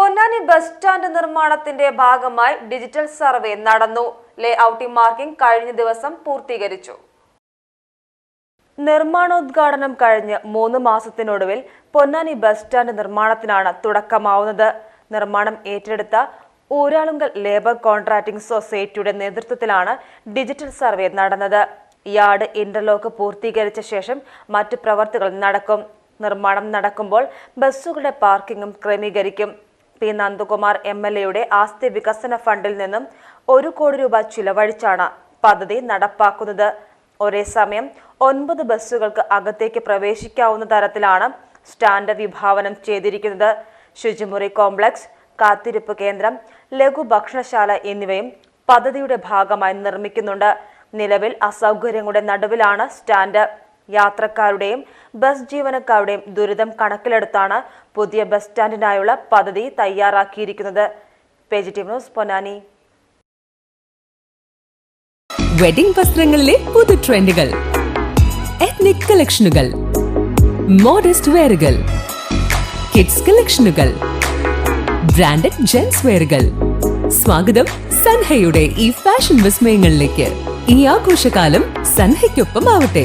Ponnani bus stand നിർമ്മാണത്തിന്റെ ഭാഗമായി digital survey നടന്നു. ലേ ഔട്ടിംഗ് മാർക്കിംഗ് കഴിഞ്ഞ ദിവസം പൂർത്തീകരിച്ചു. നിർമ്മാണോദ്ഘാടനം കഴിഞ്ഞ് മൂന്ന് മാസത്തിനൊടുവിൽ പൊന്നാനി ബസ് സ്റ്റാൻഡ് നിർമ്മാണത്തിനാണ് തുടക്കമാവുന്നത്. നിർമ്മാണം ഏറ്റെടുത്ത ഊരാളുങ്കൽ ലേബർ കോൺട്രാക്ടിംഗ് സൊസൈറ്റിയുടെ നേതൃത്വത്തിലാണ് ഡിജിറ്റൽ സർവേ നടന്നത്. യാർഡ് ഇന്റർലോക്ക് പൂർത്തീകരിച്ച ശേഷം മറ്റു പ്രവർത്തികൾ നടക്കും. നിർമ്മാണം നടക്കുമ്പോൾ ബസ്സുകളുടെ പാർക്കിംഗും ക്രമീകരിക്കും. പി നന്ദകുമാർ എം എൽ എയുടെ ആസ്തി വികസന ഫണ്ടിൽ നിന്നും ഒരു കോടി രൂപ ചിലവഴിച്ചാണ് പദ്ധതി നടപ്പാക്കുന്നത്. ഒരേ സമയം ഒൻപത് ബസ്സുകൾക്ക് അകത്തേക്ക് പ്രവേശിക്കാവുന്ന തരത്തിലാണ് സ്റ്റാൻഡ് വിഭാവനം ചെയ്തിരിക്കുന്നത്. ശുചിമുറി കോംപ്ലക്സ് കാത്തിരിപ്പ് കേന്ദ്രം ലഘു ഭക്ഷണശാല എന്നിവയും പദ്ധതിയുടെ ഭാഗമായി നിർമ്മിക്കുന്നുണ്ട്. നിലവിൽ അസൗകര്യങ്ങളുടെ നടുവിലാണ് സ്റ്റാൻഡ്. യാത്രക്കാരുടെയും ബസ് ജീവനക്കാരുടെയും ദുരിതം കണക്കിലെടുത്താണ് പുതിയ ബസ് സ്റ്റാൻഡിനായുള്ള പദ്ധതി തയ്യാറാക്കിയിരിക്കുന്നത്. ന്യൂസ് പൊന്നാനി. വെഡിംഗ് വസ്ത്രങ്ങളിലെ പുതു ട്രെൻഡുകൾ എത്നിക് കളക്ഷനുകൾ മോഡസ്റ്റ് വെയറുകൾ കിഡ്സ് കളക്ഷനുകൾ ബ്രാൻഡഡ് ജെൻസ് വെയറുകൾ സ്വാഗതം സൻഹയുടെ ഈ ഫാഷൻ വിസ്മയങ്ങളിലേക്ക്. ഈ ആഘോഷകാലം സൻഹയ്ക്കൊപ്പം ആവട്ടെ